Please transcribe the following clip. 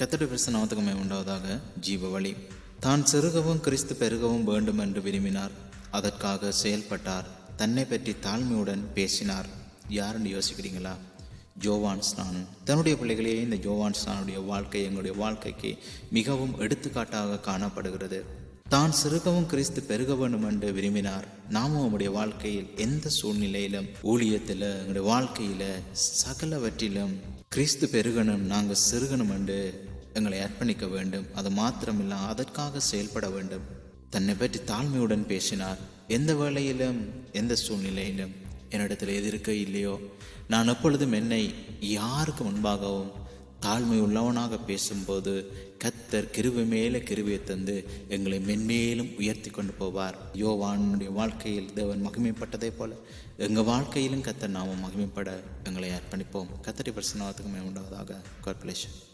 கத்தடி பிரசனத்துக்குமே உண்டாவதாக ஜீவ வழி தான் சிறுகவும் கிறிஸ்து பெருகவும் வேண்டும் என்று விரும்பினார். அதற்காக செயல்பட்டார். தன்னை பற்றி தாழ்மையுடன் பேசினார். யாருன்னு யோசிக்கிறீங்களா? ஜோவான் ஸ்நானன். தன்னுடைய பிள்ளைகளே இந்த ஜோவான் ஸ்நானுடைய வாழ்க்கை எங்களுடைய வாழ்க்கைக்கு மிகவும் எடுத்துக்காட்டாக காணப்படுகிறது. தான் சிறுகவும் கிறிஸ்து பெருக வேண்டும் என்று விரும்பினார். நாமும் நம்முடைய வாழ்க்கையில் எந்த சூழ்நிலையிலும் ஊழியத்தில் எங்களுடைய வாழ்க்கையில் சகலவற்றிலும் கிறிஸ்து பெருகணும் நாங்கள் சிறுகணும் என்று தங்களை அர்ப்பணிக்க வேண்டும். அது மாத்திரமில்ல அதற்காக செயல்பட வேண்டும். தன்னை பற்றி தாழ்மையுடன் பேசினார். எந்த வேளையிலும் எந்த சூழ்நிலையிலும். என்னிடத்தில் எது இருக்க இல்லையோ? நான் எப்பொழுதும் என்னை யாருக்கு முன்பாகவும் தாழ்மை உள்ளவனாக பேசும்போது கத்தர் கிருவி மேலே கிருவியை தந்து எங்களை மென்மேலும் உயர்த்தி கொண்டு போவார். யோவானுடைய வாழ்க்கையில் தேவன் மகிமைப்பட்டதை போல எங்கள் வாழ்க்கையிலும் கத்தர் நாமும் மகிமைப்பட எங்களை அர்ப்பணிப்போம். கத்தரி பிரசனத்துக்கு மேம்படுவதாக கார்பரேஷன்